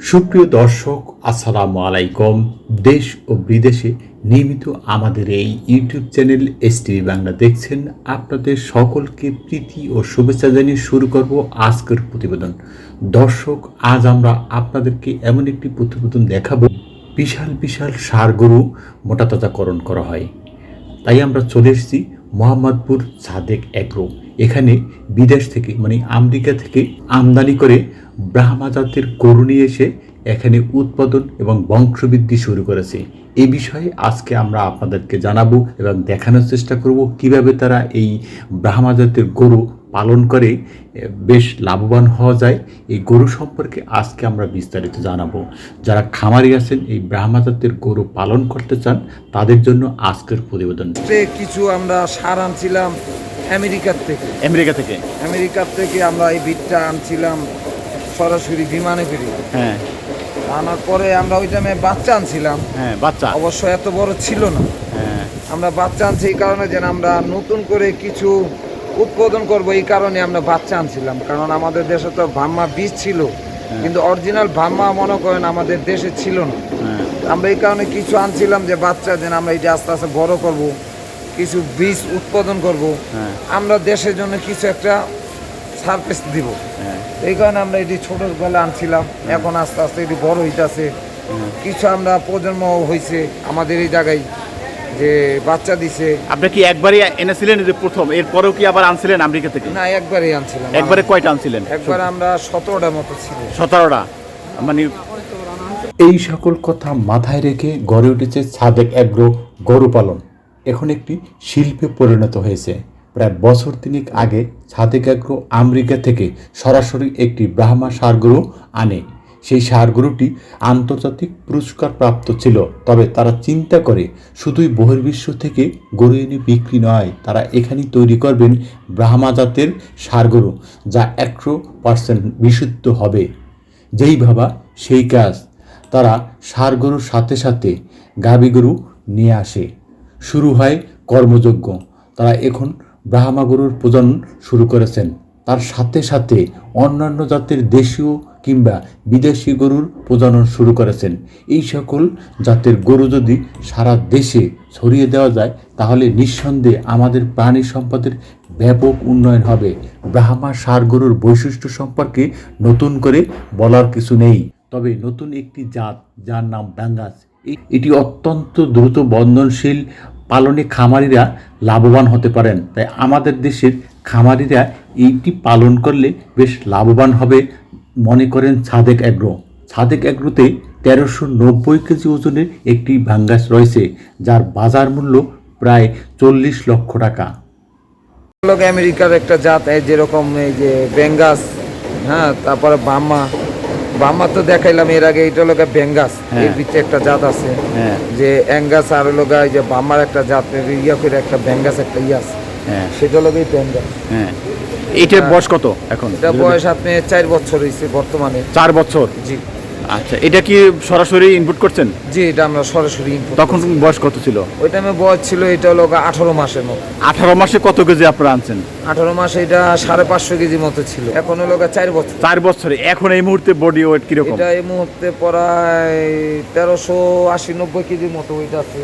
সুপ্রিয় দর্শক, আসসালামু আলাইকুম। দেশ ও বিদেশে নিয়মিত আমাদের এই YouTube channel S TV Bangla দেখছেন। আপনাদের সকলকে প্রীতি ও শুভেচ্ছা জানিয়ে শুরু করব আজকের প্রতিবেদন। দর্শক, আজ আমরা আপনাদেরকে এমন একটি প্রতিবেদন দেখাবো। বিশাল বিশাল সার গরু মোটাতাজাকরণ করা হয়। তাই আমরা চলে এসেছি মোহাম্মদপুর সাদেক অ্যাগ্রো এখানে বিদেশ থেকে মানে আমেরিকা থেকে আমদানি করে ব্রাহ্মা জাতের গরু নিয়ে এসে এখানে উৎপাদন এবং বংশবৃদ্ধি শুরু করেছে। এ বিষয়ে আজকে আমরা আপনাদেরকে জানাব এবং দেখানোর চেষ্টা করব কীভাবে তারা এই ব্রাহ্মা জাতের গরু পালন করে বেশ লাভবান হওয়া যায়। এই গরু সম্পর্কে আজকে আমরা বিস্তারিত জানাব। যারা খামারি আছেন এই ব্রাহ্মা জাতের গরু পালন করতে চান তাদের জন্য আজকের প্রতিবেদন। কিছু আমরা সার আনছিলাম আমেরিকার থেকে। আমেরিকা থেকে? আমেরিকার থেকে আমরা এই বিটটা আনছিলাম। সরাসরি বিমানে ফিরি। হ্যাঁ। আনার পরে আমরা ওই টাইমে বাচ্চা আনছিলাম। হ্যাঁ বাচ্চা। অবশ্য এত বড় ছিল না। হ্যাঁ। আমরা বাচ্চা আনছি এই কারণে যেন আমরা নতুন করে কিছু উৎপাদন করব এই কারণে আমরা বাচ্চা আনছিলাম। কারণ আমাদের দেশে তো ভাম্মা বীজ ছিল কিন্তু অরিজিনাল ভাম্মা মনে করেন আমাদের দেশে ছিল না। হ্যাঁ। আমরা এই কারণে কিছু আনছিলাম যে বাচ্চা যেন আমরা এটা আস্তে আস্তে বড় করব কিছু বীজ উৎপাদন করব। হ্যাঁ। আমরা দেশের জন্য কিছু একটা সার্ভিস দিব। হ্যাঁ। এই কারণে আমরা এটি ছোট বেলা আনছিলাম। এখন আস্তে আস্তে এটি বড় হইতাছে। কিছু আমরা প্রজন্ম হয়েছে আমাদের এই জায়গায় যে বাচ্চা দিছে। আপনি কি একবারই এনেছিলেন যে প্রথম? এরপরেও কি আবার আনছিলেন আমেরিকা থেকে? না একবারই আনছিলাম। একবারে কয়টা আনছিলেন? একবার আমরা সতেরোটা মতো ছিল। সতেরোটা। মানে এই সকল কথা মাথায় রেখে গড়ে উঠেছে সাদেক অ্যাগ্রো গরু পালন। এখন একটি শিল্পে পরিণত হয়েছে। প্রায় বছর তিনেক আগে সাদেক অ্যাগ্রো আমেরিকা থেকে সরাসরি একটি ব্রাহ্মা সার গরু আনে। সেই সার গরুটি আন্তর্জাতিক পুরস্কার প্রাপ্ত ছিল, তবে তারা চিন্তা করে শুধুই বহির্বিশ্ব থেকে গরু এনে বিক্রি নয়, তারা এখানেই তৈরি করবেন ব্রাহ্মা জাতের সার গরু যা একশো পার্সেন্ট বিশুদ্ধ হবে। যেই ভাবা, সেই কাজ। তারা ষাঁড় গরুর সাথে সাথে গাভী গরু নিয়ে আসে। শুরু হয় কর্মযজ্ঞ। তারা এখন ব্রাহ্মা গরুর প্রজনন শুরু করেছেন। তার সাথে সাথে অন্যান্য জাতের দেশীয় কিংবা বিদেশি গরুর প্রজনন শুরু করেছেন। এই সকল জাতের গরু যদি সারা দেশে ছড়িয়ে দেওয়া যায়, তাহলে নিঃসন্দেহে আমাদের প্রাণী সম্পদের ব্যাপক উন্নয়ন হবে। ব্রাহ্মা সার গরুর বৈশিষ্ট্য সম্পর্কে নতুন করে বলার কিছু নেই। তবে নতুন একটি জাত, যার নাম ব্যাঙ্গাস এটি অত্যন্ত দ্রুত বন্ধনশীল পালনে খামারিরা লাভবান হতে পারেন। তাই আমাদের দেশের খামারিরা এইটি পালন করলে বেশ লাভবান হবে মনে করেন ছাদেক অ্যাগ্রো। ছাদেক অ্যাগ্রোতে তেরোশো নব্বই কেজি ওজনের একটি ভাঙ্গাস রয়েছে, যার বাজার মূল্য প্রায় চল্লিশ লক্ষ টাকা। আমেরিকার একটা জাত যেরকম এই যে বেঙ্গাস হ্যাঁ তারপরে বাম্মা বাম্মা তো দেখাইলাম এর আগে এটা লোক বেঙ্গাস হ্যাঁ। এর ভিতরে একটা জাত আছে। হ্যাঁ। যে অ্যাঙ্গাস আর লোকা যে বাম্মার একটা জাত ইয়া করে একটা বেঙ্গাস একটা ইয়ে আছে। হ্যাঁ। সেটা লোক এই বেঙ্গাস। হ্যাঁ। বয়স কত এখন? এটা বয়স আপনি চার বছর হয়েছে বর্তমানে। চার বছর? জি। আচ্ছা এটা কি সরাসরি ইনপুট করছেন? জি এটা আমরা সরাসরি input তখন বয়স কত ছিল? ওই টাইমে বয়স ছিল এটা হলো আঠারো মাসের মতো। আঠারো মাসে কত কেজি আপনারা আনছেন? আঠারো মাসে এটা সাড়ে পাঁচশো কেজি মতো ছিল। এখন হলো চার বছর। চার বছরে। এখন এই মুহূর্তে বডি ওয়েট কীরকম? এটা এই মুহূর্তে প্রায় তেরোশো আশি নব্বই কেজির মতো ওইটা আছে।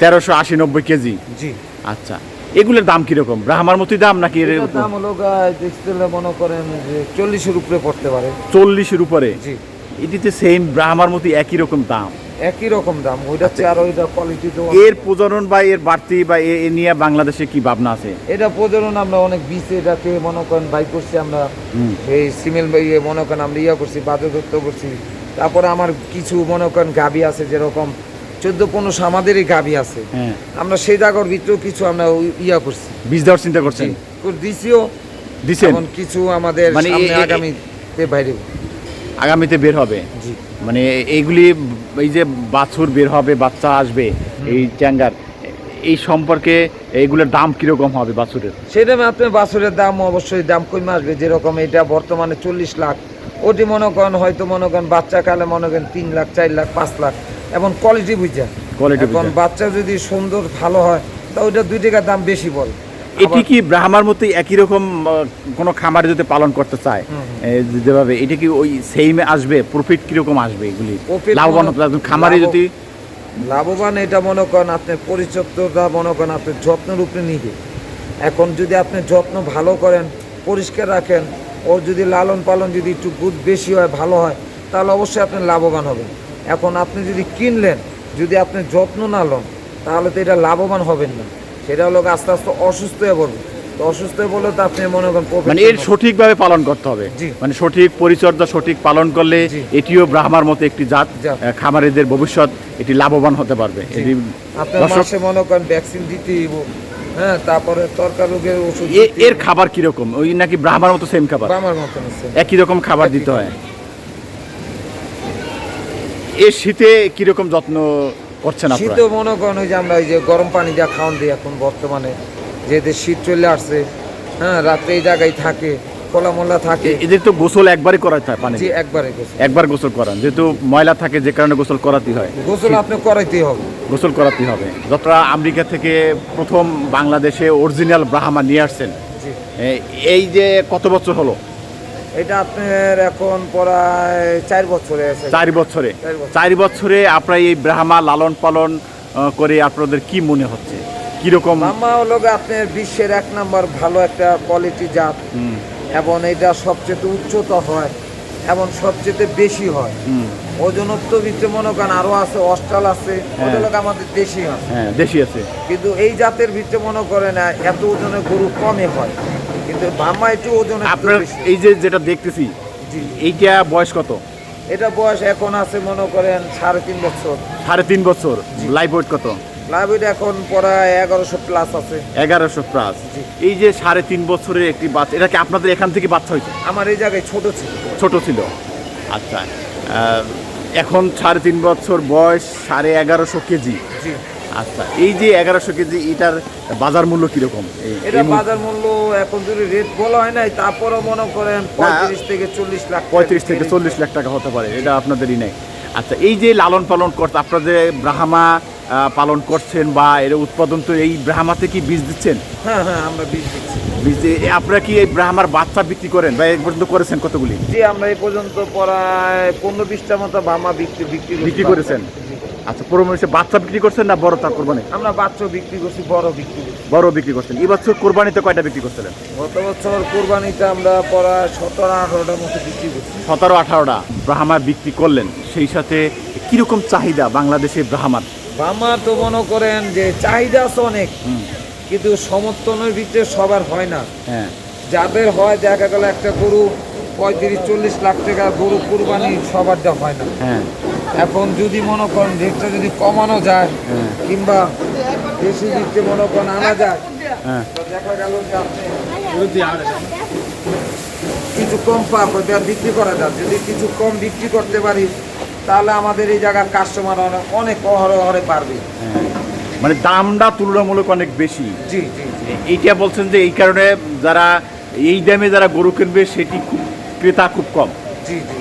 তেরোশো আশি নব্বই কেজি? জি। আচ্ছা এগুলোর দাম কীরকম? ব্রাহ্মার মতোই দাম নাকি এর দাম হলো গা দেখতে মনে করেন যে চল্লিশের উপরে পড়তে পারে। চল্লিশের উপরে? জি। এটিতে সেম ব্রাহ্মার মতো একই রকম দাম। একই রকম দাম ওইটা আর ওইটা কোয়ালিটি এর প্রজনন বা এর বাড়তি বা এ নিয়ে বাংলাদেশে কি ভাবনা আছে? এটা প্রজনন আমরা অনেক এটাকে মনে করেন বাই করছি আমরা। এই সিমেল ইয়ে মনে করেন আমরা ইয়া করছি করছি। তারপরে আমার কিছু মনে করেন গাবি আছে যেরকম চোদ্দ পনেরোশো আমাদেরই গাবি আছে। হ্যাঁ। আমরা সেই জায়গার ভিতরেও কিছু আমরা ইয়া করছি। বীজ দেওয়ার চিন্তা করছি করে দিছিও। দিছেন? কিছু আমাদের মানে আগামীতে বাইরে। আগামীতে বের হবে। মানে এইগুলি এই যে বাছুর বের হবে বাচ্চা আসবে এই চ্যাঙ্গার এই সম্পর্কে এইগুলোর দাম কীরকম হবে বাছুরের? সেটা আপনার বাছুরের দাম অবশ্যই দাম কমে আসবে যেরকম এটা বর্তমানে চল্লিশ লাখ। ওটি মনে করেন হয়তো মনে করেন বাচ্চা কালে মনে করেন তিন লাখ চার লাখ পাঁচ লাখ। এখন কোয়ালিটি বুঝা কোয়ালিটি এখন বাচ্চা যদি সুন্দর ভালো হয় তা ওইটা দুই টাকার দাম বেশি বল। এটি কি ব্রাহ্মার মতো একই রকম কোনো খামারে যদি পালন করতে চায়? যেভাবে এটা কি ওই সেম আসবে? প্রফিট কীরকম আসবে এগুলি? লাভবান খামারে যদি লাভবান এটা মনে করেন আপনার পরিচর্যা মনে করেন আপনার যত্নের উপরে নিজে এখন যদি আপনি যত্ন ভালো করেন পরিষ্কার রাখেন ওর যদি লালন পালন যদি একটু দুধ বেশি হয় ভালো হয় তাহলে অবশ্যই আপনি লাভবান হবেন। এখন আপনি যদি কিনলেন যদি আপনি যত্ন না লন তাহলে তো এটা লাভবান হবেন না। সেটা হলো আস্তে আস্তে অসুস্থ হয়ে পড়বে। তো অসুস্থ হয়ে পড়লে তো আপনি মনে করেন মানে এর সঠিকভাবে পালন করতে হবে। মানে সঠিক পরিচর্যা সঠিক পালন করলে এটিও ব্রাহ্মার মতো একটি জাত। খামারিদের ভবিষ্যৎ এটি লাভবান হতে পারবে। এটি আপনার মাসে মনে করেন ভ্যাকসিন দিতে হ্যাঁ তারপরে তরকার রোগের ওষুধ এ- এর খাবার কীরকম? ওই নাকি ব্রাহ্মার মতো সেম খাবার? মতন আছে একই রকম খাবার দিতে হয়। এর শীতে কীরকম যত্ন করছেন শীতও মনে করেন ওই যে আমরা ওই যে গরম পানি যা খাওয়ান দিই এখন বর্তমানে যেহেতু শীত চলে আসছে হ্যাঁ রাত্রে এই জায়গায় থাকে খোলা মোলা থাকে এদের তো গোসল একবারই করাতে হয় পানি জি একবারে গোসল। একবার গোসল করান যেহেতু ময়লা থাকে যে কারণে গোসল করাতেই হয়। গোসল আপনি করাইতেই হবে। গোসল করাতেই হবে। যতটা আমেরিকা থেকে প্রথম বাংলাদেশে অরিজিনাল ব্রাহ্মা নিয়ে আসছেন এই যে কত বছর হলো? এটা আপনার এখন প্রায় চার বছরে আছে। চার বছরে। চার বছরে। আপনার এই ব্রাহ্মা লালন পালন করে আপনাদের কি মনে হচ্ছে? কীরকম? মামা হলো আপনার বিশ্বের এক নম্বর ভালো একটা কোয়ালিটি জাত। এবং এটা সবচেয়ে উচ্চতা হয় এবং সবচেয়ে বেশি হয়। ওজনত্ব ভিতরে মনে করেন আরও আছে অস্ট্রাল আছে ওটা লোক আমাদের দেশি হয়। হ্যাঁ দেশি আছে। কিন্তু এই জাতের ভিতরে মনে করেন এত ওজনের গরু কমে হয়। কিন্তু বাম্মা একটু ওজন আপনার এই যে যেটা দেখতেছি এইটা বয়স কত? এটা বয়স এখন আছে মনে করেন সাড়ে তিন বছর। সাড়ে তিন বছর। লাইফ ওয়েট কত? লাইভ এখন প্রায় এগারোশো প্লাস আছে। এগারোশো প্লাস এই যে সাড়ে তিন বছরের একটি বাচ্চা এটা কি আপনাদের এখান থেকে বাচ্চা হয়েছে? আমার এই জায়গায় ছোট ছিল। ছোট ছিল। আচ্ছা। এখন সাড়ে তিন বছর বয়স সাড়ে এগারোশো কেজি। আচ্ছা। এই যে এগারোশো কেজি এটার বাজার মূল্য কীরকম? এটা বাজার মূল্য এখন যদি রেট বলা হয় নাই তারপরেও মনে করেন পঁয়ত্রিশ থেকে চল্লিশ লাখ পঁয়ত্রিশ থেকে চল্লিশ লাখ টাকা হতে পারে এটা আপনাদেরই নেই। আচ্ছা এই যে লালন পালন করতে আপনারা যে ব্রাহ্মা পালন করছেন বা এর উৎপাদন তো এই ব্রাহ্মাতে কি বীজ দিচ্ছেন? হ্যাঁ হ্যাঁ আমরা বীজ দিচ্ছি। বীজ আপনারা কি এই ব্রাহ্মার বাচ্চা বিক্রি করেন বা এই পর্যন্ত করেছেন কতগুলি? জি আমরা এই পর্যন্ত প্রায় পনেরো বিশটা মতো বামা বিক্রি বিক্রি বিক্রি করেছেন? আচ্ছা পুরো মানুষের বাচ্চা বিক্রি করছেন না বড় তার কোরবানি? আমরা বাচ্চা বিক্রি করছি বড় বিক্রি করছি। বড় বিক্রি করছেন। এই বছর কোরবানিতে কয়টা বিক্রি করছিলেন? গত বছর কোরবানিতে আমরা প্রায় সতেরো আঠারোটার মতো বিক্রি করছি। সতেরো আঠারোটা ব্রাহ্মা বিক্রি করলেন। সেই সাথে কীরকম চাহিদা বাংলাদেশে ব্রাহ্মার? বামা তো মনে করেন যে চাহিদা আছে অনেক কিন্তু সমর্থনের ভিতরে সবার হয় না। হ্যাঁ। যাদের হয় দেখা গেল একটা গরু পঁয়ত্রিশ চল্লিশ লাখ টাকা গরু কুরবানি সবারটা হয় না। হ্যাঁ। এখন যদি মনে করেন রেটটা যদি কমানো যায় হ্যাঁ। কিংবা বেশি দিকতে মনে করেন আনা যায় হ্যাঁ। দেখা গেল যে কিছু কম পাপ ওটা বিক্রি করা যায়। যদি কিছু কম বিক্রি করতে পারি তাহলে আমাদের এই জায়গার কাস্টমার অনেক অনেক অহরে অহরে পারবে। হ্যাঁ। মানে দামটা তুলনামূলক অনেক বেশি। জি জি জি। এইটা বলছেন যে এই কারণে যারা এই দামে যারা গরু কিনবে সেটি খুব ক্রেতা খুব কম। জি জি।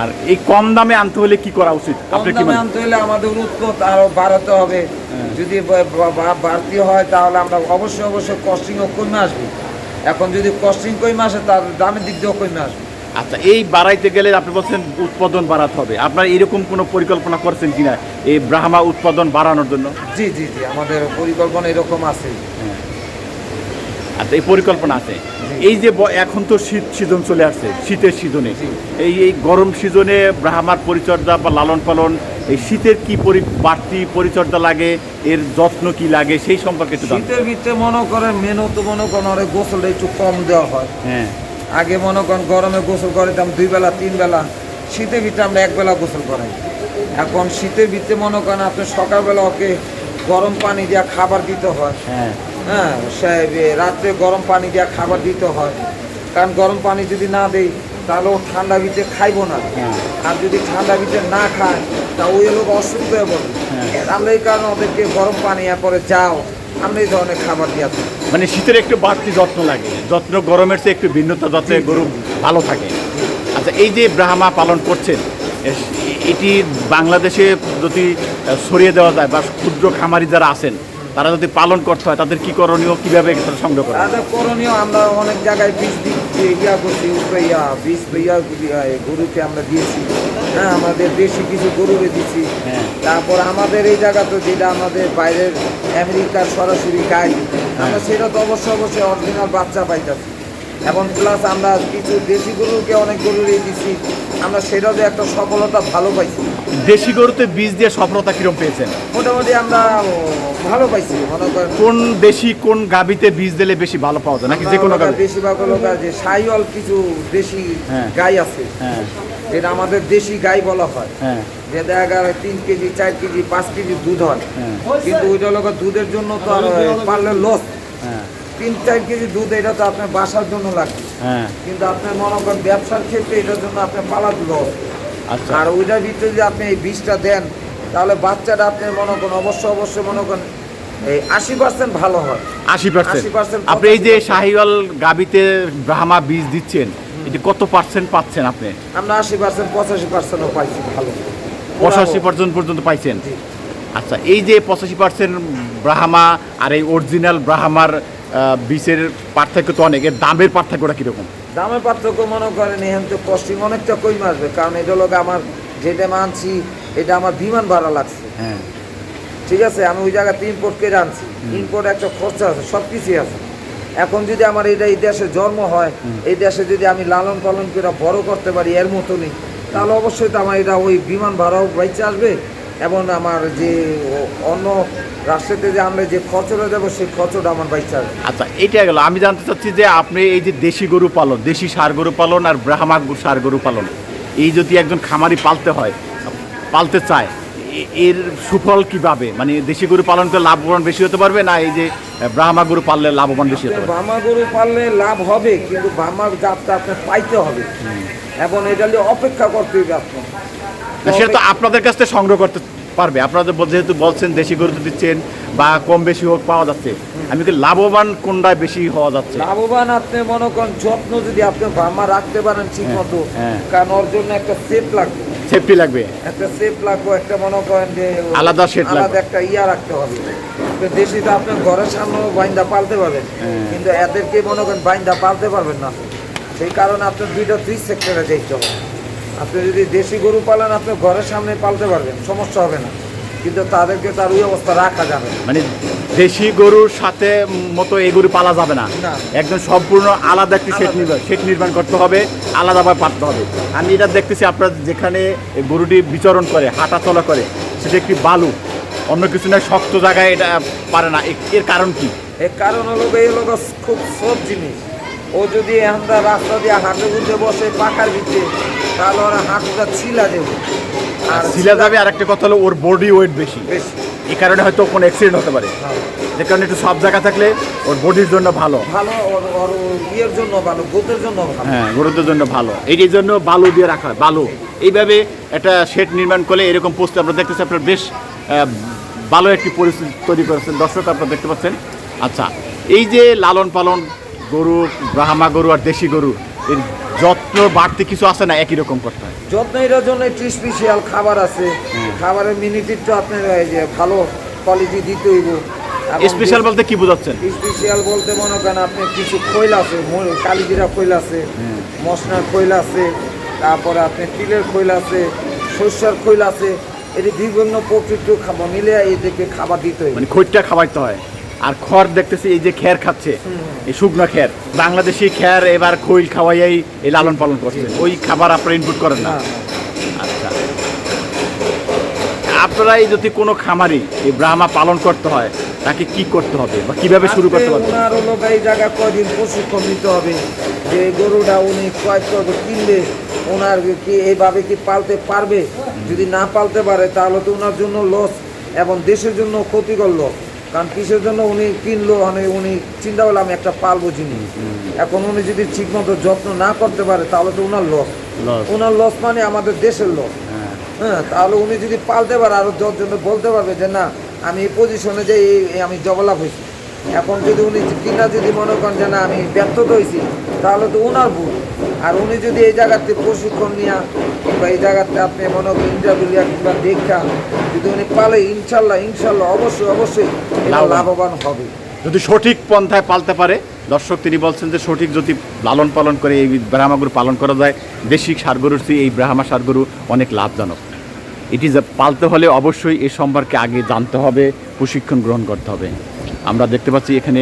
আর এই কম দামে আনতে হলে কি করা উচিত? কম দামে আনতে হলে আমাদের উৎপাদ আরও বাড়াতে হবে। হ্যাঁ। যদি বাড়তি হয় তাহলে আমরা অবশ্যই অবশ্যই কস্টিংও কমে আসবে। এখন যদি কস্টিং কমে আসে তার দামের দিক দিয়েও কমে আসবে। আচ্ছা এই বাড়াইতে গেলে আপনি বলছেন উৎপাদন বাড়াতে হবে। আপনার এরকম কোনো পরিকল্পনা করছেন কিনা এই ব্রাহ্মা উৎপাদন বাড়ানোর জন্য? জি জি জি আমাদের পরিকল্পনা এরকম আছে। আচ্ছা এই পরিকল্পনা আছে। এই যে এখন তো শীত সিজন চলে আসছে শীতের সিজনে। এই এই গরম সিজনে ব্রাহ্মার পরিচর্যা বা লালন পালন এই শীতের কি পরি বাড়তি পরিচর্যা লাগে এর যত্ন কি লাগে সেই সম্পর্কে শীতের ভিতরে মনে করেন মেনু তো মনে করেন অনেক গোসলটা একটু কম দেওয়া হয়। হ্যাঁ। আগে মনে করেন গরমে গোসল করাইতাম দুই বেলা তিন বেলা। শীতের ভিতরে আমরা এক বেলা গোসল করাই। এখন শীতের ভিতরে মনে করেন আপনি সকালবেলা ওকে গরম পানি দিয়ে খাবার দিতে হয়। হ্যাঁ। হ্যাঁ রাত্রে গরম পানি দিয়ে খাবার দিতে হয়। কারণ গরম পানি যদি না দেই তাহলে ও ঠান্ডা ভিতরে খাইবো না। হ্যাঁ। আর যদি ঠান্ডা ভিতরে না খায় তা ওই লোক অসুস্থ হয়ে পড়বে। হ্যাঁ। আমরা এই কারণে ওদেরকে গরম পানি পরে যাও আমরা এই ধরনের খাবার দিয়ে থাকি মানে শীতের একটু বাড়তি যত্ন লাগে। যত্ন গরমের চেয়ে একটু ভিন্নতা যাতে গরু ভালো থাকে। আচ্ছা এই যে ব্রাহ্মা পালন করছেন এটি বাংলাদেশে যদি ছড়িয়ে দেওয়া যায় বা ক্ষুদ্র খামারি যারা আছেন তারা যদি পালন করতে হয় তাদের কি করণীয়? কীভাবে তারা সংগ্রহ করে তাদের করণীয় আমরা অনেক জায়গায় বীজ দিচ্ছি ইয়া করছি উপরে ইয়া বীজ ইয়া গরুকে আমরা দিয়েছি। হ্যাঁ আমাদের দেশি কিছু গরুকে দিচ্ছি হ্যাঁ। তারপর আমাদের এই জায়গা তো যেটা আমাদের বাইরের আমেরিকার সরাসরি গাই আমরা সেটা তো অবশ্যই অবশ্যই অরিজিনাল বাচ্চা পাইতাছি। এবং প্লাস আমরা কিছু দেশি গরুকে অনেক গরুরই দিচ্ছি আমরা সেটাতে একটা সফলতা ভালো পাইছি। দেশি গরুতে বীজ দিয়ে সফলতা কিরম পেয়েছেন? মোটামুটি আমরা ভালো পাইছি মনে করেন। কোন দেশি কোন গাবিতে বীজ দিলে বেশি ভালো পাওয়া যায়? নাকি যে কোনো গাবি বেশিরভাগ লোক যে সাইওয়াল কিছু দেশি হ্যাঁ। গাই আছে হ্যাঁ। যেটা আমাদের দেশি গাই বলা হয়। হ্যাঁ। যে দেখা গেল তিন কেজি চার কেজি পাঁচ কেজি দুধ হয়। হ্যাঁ। কিন্তু ওইটা লোক দুধের জন্য তো আর পারলে লস তিন চার কেজি দুধ এটা তো আপনার বাসার জন্য লাগবে। হ্যাঁ। কিন্তু আপনার মনে করেন ব্যবসার ক্ষেত্রে এটার জন্য আপনার পালার লস আচ্ছা। আর ওইটার ভিতরে যদি আপনি এই বীজটা দেন তাহলে বাচ্চাটা আপনি মনে করেন অবশ্যই অবশ্যই মনে করেন এই আশি পার্সেন্ট ভালো হয়। আশি পার্সেন্ট 80% আপনি এই যে শাহিওয়াল গাবিতে ব্রাহ্মা বীজ দিচ্ছেন এটি কত পার্সেন্ট পাচ্ছেন আপনি? আমরা আশি পার্সেন্ট পঁচাশি পার্সেন্টও পাইছি ভালো। পঁচাশি পার্সেন্ট পর্যন্ত পাইছেন? আচ্ছা এই যে পঁচাশি পার্সেন্ট ব্রাহ্মা আর এই অরিজিনাল ব্রাহ্মার বীজের পার্থক্য তো অনেক এর দামের পার্থক্যটা কীরকম? দামের পার্থক্য মনে করেন এখান তো কস্টিং অনেকটা কমে আসবে কারণ এটা লোক আমার যেটা মানছি এটা আমার বিমান ভাড়া লাগছে। হ্যাঁ। ঠিক আছে আমি ওই জায়গাতে ইম্পোর্ট করে আনছি ইম্পোর্ট একটা খরচা আছে সব কিছুই আছে। এখন যদি আমার এটা এই দেশে জন্ম হয় এই দেশে যদি আমি লালন পালন করে বড় করতে পারি এর মতনই তাহলে অবশ্যই তো আমার এটা ওই বিমান ভাড়াও বাইচে আসবে। এবং আমার যে অন্য রাষ্ট্রেতে যে আমরা যে খরচটা দেবো সেই খরচটা আমার বাইচে আসবে আচ্ছা এটা গেল। আমি জানতে চাচ্ছি যে আপনি এই যে দেশি গরু পালন দেশি সার গরু পালন আর ব্রাহ্মা সার গরু পালন এই যদি একজন খামারি পালতে হয় পালতে চায় এর সুফল কীভাবে? মানে দেশি গরু পালন করে লাভবান বেশি হতে পারবে না এই যে ব্রাহ্মা গরু পাললে লাভবান বেশি হতে পারবে? বামা গরু পাললে লাভ হবে কিন্তু ব্রাহ্মার জাতটা আপনার পাইতে হবে। এবং এটা নিয়ে অপেক্ষা করতে হবে আপনার। না, সেটা তো আপনাদের কাছ থেকে সংগ্রহ করতে পারবে। আপনাদের যেহেতু বলছেন দেশি গরু দিচ্ছেন বা কম বেশি হোক পাওয়া যাচ্ছে। আমি কি লাভবান কোনটায় বেশি হওয়া যাচ্ছে? লাভবান আপনি মনে করেন যত্ন যদি আপনি বামা রাখতে পারেন ঠিক মতো হ্যাঁ। কারণ ওর জন্য একটা সেফ লাগবে। সেফটি লাগবে। একটা সেফ লাগবে একটা মনে করেন যে আলাদা shed আলাদা। একটা ইয়া রাখতে হবে। দেশি তো আপনি ঘরের সামনে বাইন্দা পালতে পারবেন। হ্যাঁ। কিন্তু এদেরকে মনে করেন বাইন্দা পালতে পারবেন না। সেই কারণে আপনার দুইটা দুই সেক্টরে যেতে হবে। আপনি যদি দেশি গরু পালেন আপনি ঘরের সামনে পালতে পারবেন সমস্যা হবে না। কিন্তু তাদেরকে তার ওই অবস্থা রাখা যাবে মানে দেশি গরুর সাথে মতো এই গরু পালা যাবে না। একদম সম্পূর্ণ আলাদা একটি সেট নির্মাণ সেট নির্মাণ করতে হবে আলাদাভাবে পাততে হবে। আমি এটা দেখতেছি আপনার যেখানে গরুটি বিচরণ করে হাঁটা চলা করে সেটা একটি বালু। অন্য কিছু না শক্ত জায়গায় এটা পারে না। এর কারণ কি? এর কারণ হলো এই হলো খুব সব জিনিস। ও যদি আমরা রাস্তা দিয়ে হাঁটু উঠে বসে পাখার ভিতরে তাহলে ওরা হাঁটুটা ছিলা দেবে আর শিলা যাবে আর একটা কথা হলো ওর বডি ওয়েট বেশি। বেশি। এই কারণে হয়তো কোনো অ্যাক্সিডেন্ট হতে পারে। ভালো। যে কারণে একটু সব জায়গা থাকলে ওর বডির জন্য ভালো। ভালো ওর ইয়ের জন্য ভালো গোতের জন্য ভালো। হ্যাঁ গরুদের জন্য ভালো। এইটির জন্য বালু দিয়ে রাখা হয় বালু। এইভাবে একটা শেড নির্মাণ করলে এরকম পোস্ট আমরা দেখতেছি আপনার বেশ ভালো একটি পরিস্থিতি তৈরি করেছেন। দর্শক আপনারা দেখতে পাচ্ছেন? আচ্ছা এই যে লালন পালন গরু ব্রাহ্মা গরু আর দেশি গরু এর যত্ন বাড়তি কিছু আছে না? একই রকম করতে হয়। যত্ন এটার জন্য একটু স্পেশাল খাবার আছে। খাবারের মিনিটির তো আপনার এই যে ভালো কোয়ালিটি দিতে হইব। স্পেশাল বলতে কি বোঝাচ্ছেন? স্পেশাল বলতে মনে করেন আপনি কিছু খৈল আছে কালিজিরা খৈল আছে মশলার খৈল আছে তারপরে আপনি তিলের খৈল আছে সর্ষার খৈল আছে। এটি বিভিন্ন প্রকৃতির খাবার মিলে এদেরকে খাবার দিতে হয় মানে খৈটটা খাওয়াইতে হয়। আর খড় দেখতেছি এই যে খ্যার খাচ্ছে এই শুকনো খ্যার বাংলাদেশি খ্যার এবার খৈল খাওয়াইয়াই এই লালন পালন করছে। ওই খাবার আপনারা ইনপুট করেন না। না আচ্ছা। আপনারা এই যদি কোনো খামারি এই ব্রাহ্মা পালন করতে হয় তাকে কি করতে হবে বা কীভাবে শুরু করতে হবে? ওনার হলো এই জায়গায় কয়দিন প্রশিক্ষণ নিতে হবে যে গরুটা উনি ক্রয় করবে কিনলে ওনার কি এইভাবে কি পালতে পারবে? যদি না পালতে পারে তাহলে তো ওনার জন্য লস এবং দেশের জন্য ক্ষতিকর লস কারণ কিসের জন্য উনি কিনলো মানে উনি চিন্তা করলে আমি একটা পালবো জিনিস। এখন উনি যদি ঠিকমতো যত্ন না করতে পারে তাহলে তো ওনার লস উনার ওনার লস মানে আমাদের দেশের লস হ্যাঁ। হ্যাঁ তাহলে উনি যদি পালতে পারে আরও জন্য বলতে পারবে যে না আমি এই পজিশনে যে আমি জবলাভ হয়েছি। এখন যদি উনি কিনা যদি মনে করেন যে না আমি ব্যর্থ হয়েছি তাহলে তো ওনার ভুল। আর উনি যদি এই জায়গাতে প্রশিক্ষণ নিয়ে কিংবা এই জায়গাতে আপনি মনে করেন ইন্টারভিউ কিংবা দেখা যদি উনি পালে ইনশাল্লাহ ইনশাল্লাহ অবশ্যই অবশ্যই লাভবান। হবে। যদি সঠিক পন্থায় পালতে পারে দর্শক তিনি বলছেন যে সঠিক যদি লালন পালন করে এই ব্রাহ্মাগুরু পালন করা যায় দেশি সারগরুর চেয়ে এই ব্রাহ্মা সারগরু অনেক লাভজনক। এটি পালতে হলে অবশ্যই এ সম্পর্কে আগে জানতে হবে প্রশিক্ষণ গ্রহণ করতে হবে। আমরা দেখতে পাচ্ছি এখানে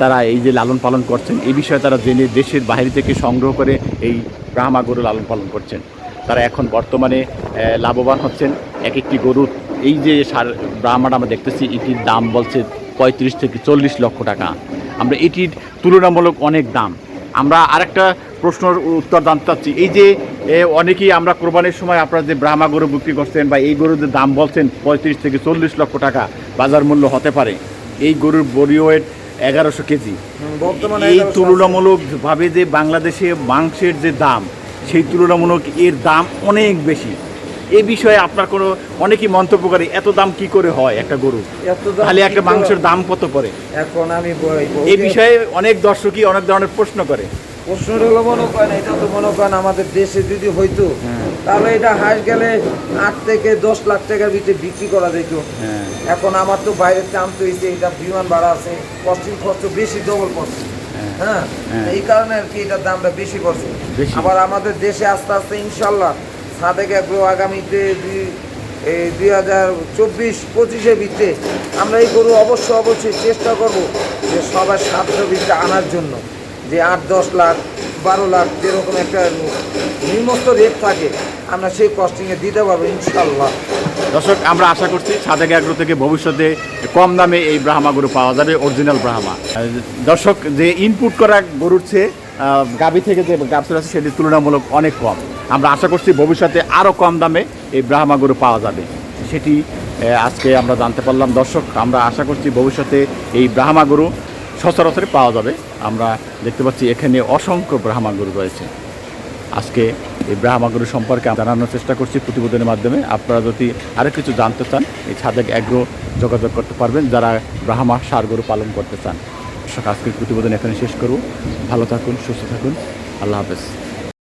তারা এই যে লালন পালন করছেন, এই বিষয়ে তারা জেনে দেশের বাইরে থেকে সংগ্রহ করে এই ব্রাহ্মা গরু লালন পালন করছেন। তারা এখন বর্তমানে লাভবান হচ্ছেন এক একটি গরু এই যে সার, ব্রাহ্মাটা আমরা দেখতেছি, এটির দাম বলছে পঁয়ত্রিশ থেকে চল্লিশ লক্ষ টাকা। আমরা এটির তুলনামূলক অনেক দাম। আমরা আরেকটা প্রশ্নের উত্তর জানতে চাচ্ছি। এই যে অনেকেই আমরা কোরবানির সময় আপনারা যে ব্রাহ্মা গরু বিক্রি করছেন বা এই গরুর যে দাম বলছেন পঁয়ত্রিশ থেকে চল্লিশ লক্ষ টাকা, বাজার মূল্য হতে পারে। এই গরুর বডি ওয়েট এগারোশো কেজি। বর্তমানে এই তুলনামূলকভাবে যে বাংলাদেশে মাংসের যে দাম সেই তুলনামূলক এর দাম অনেক বেশি। এ বিষয়ে আপনার কোনো অনেকেই মন্তব্য করে এত দাম কি করে হয় একটা গরু? তাহলে একটা মাংসের দাম কত পড়ে? এখন আমি এই বিষয়ে অনেক দর্শকই অনেক ধরনের প্রশ্ন করে। প্রশ্নটা হলো মনে করেন এটা তো মনে করেন আমাদের দেশে যদি হইতো হ্যাঁ। তাহলে এটা হাঁস গেলে আট থেকে দশ লাখ টাকার ভিতরে বিক্রি করা যেত। হ্যাঁ। এখন আমার তো বাইরে আনতে হয়েছে এটা বিমান ভাড়া আছে কস্টিং খরচ বেশি ডবল পড়ছে হ্যাঁ। হ্যাঁ। এই কারণে আর কি এটার দামটা বেশি পড়ছে। আবার আমাদের দেশে আস্তে আস্তে ইনশাল্লাহ সাদেক এগ্রো আগামীতে দুই- এই দুই হাজার চব্বিশ পঁচিশের ভিত্তে আমরা এই গরু অবশ্যই অবশ্যই চেষ্টা করব যে সবার সাতশো ভিতরে আনার জন্য। যে আট দশ লাখ বারো লাখ যেরকম একটা নিম্নস্ত রেট থাকে, আমরা সেই কস্টিংয়ে দিতে পারব ইনশাল্লাহ দর্শক, আমরা আশা করছি সাদেক অ্যাগ্রো থেকে ভবিষ্যতে কম দামে এই ব্রাহ্মা গরু পাওয়া যাবে অরিজিনাল ব্রাহ্মা। দর্শক, যে ইনপুট করা গরুর চেয়ে গাভী থেকে যে গাছর আছে সেটি তুলনামূলক অনেক কম। আমরা আশা করছি ভবিষ্যতে আরও কম দামে এই ব্রাহ্মা গরু পাওয়া যাবে। সেটি আজকে আমরা জানতে পারলাম। দর্শক, আমরা আশা করছি ভবিষ্যতে এই ব্রাহ্মা গরু সচরাচর পাওয়া যাবে। আমরা দেখতে পাচ্ছি এখানে অসংখ্য ব্রাহ্মা গরু রয়েছে। আজকে এই ব্রাহ্মা গরু সম্পর্কে জানানোর চেষ্টা করছি প্রতিবেদনের মাধ্যমে। আপনারা যদি আরও কিছু জানতে চান, এই ছাদেক অ্যাগ্রো যোগাযোগ করতে পারবেন, যারা ব্রাহ্মা গরু পালন করতে চান। আজকের প্রতিবেদন এখানে শেষ করব ভালো থাকুন, সুস্থ থাকুন। আল্লাহ হাফেজ।